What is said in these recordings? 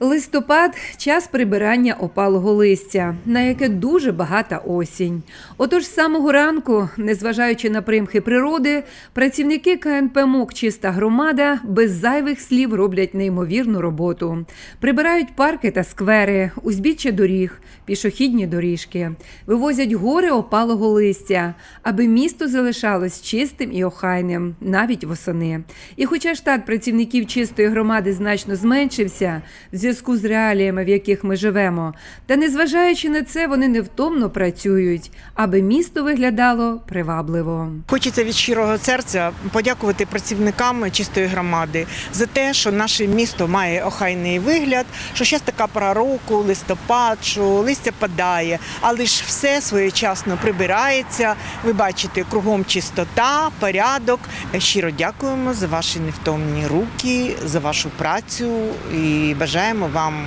Листопад час прибирання опалого листя, на яке дуже багата осінь. Отож, з самого ранку, незважаючи на примхи природи, працівники КНП МОК Чиста громада без зайвих слів роблять неймовірну роботу. Прибирають парки та сквери, узбіччя доріг, пішохідні доріжки, вивозять гори опалого листя, аби місто залишалось чистим і охайним, навіть восени. І хоча штат працівників чистої громади значно зменшився в зв'язку з реаліями, в яких ми живемо, та незважаючи на це, вони невтомно працюють, аби місто виглядало привабливо. Хочеться від щирого серця подякувати працівникам чистої громади за те, що наше місто має охайний вигляд, що зараз така пора року, листопад, що листя падає, але ж все своєчасно прибирається. Ви бачите, кругом чистота, порядок. Щиро дякуємо за ваші невтомні руки, за вашу працю і бажаємо вам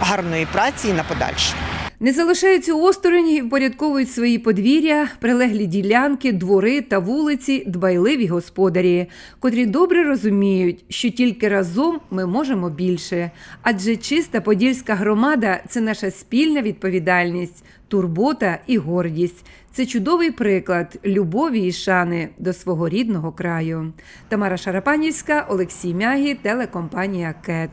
гарної праці і на подальше. Не залишаються осторонь і впорядковують свої подвір'я, прилеглі ділянки, двори та вулиці, дбайливі господарі, котрі добре розуміють, що тільки разом ми можемо більше. Адже чиста подільська громада це наша спільна відповідальність, турбота і гордість. Це чудовий приклад любові і шани до свого рідного краю. Тамара Шарапанівська, Олексій Мягі, телекомпанія КЕТ.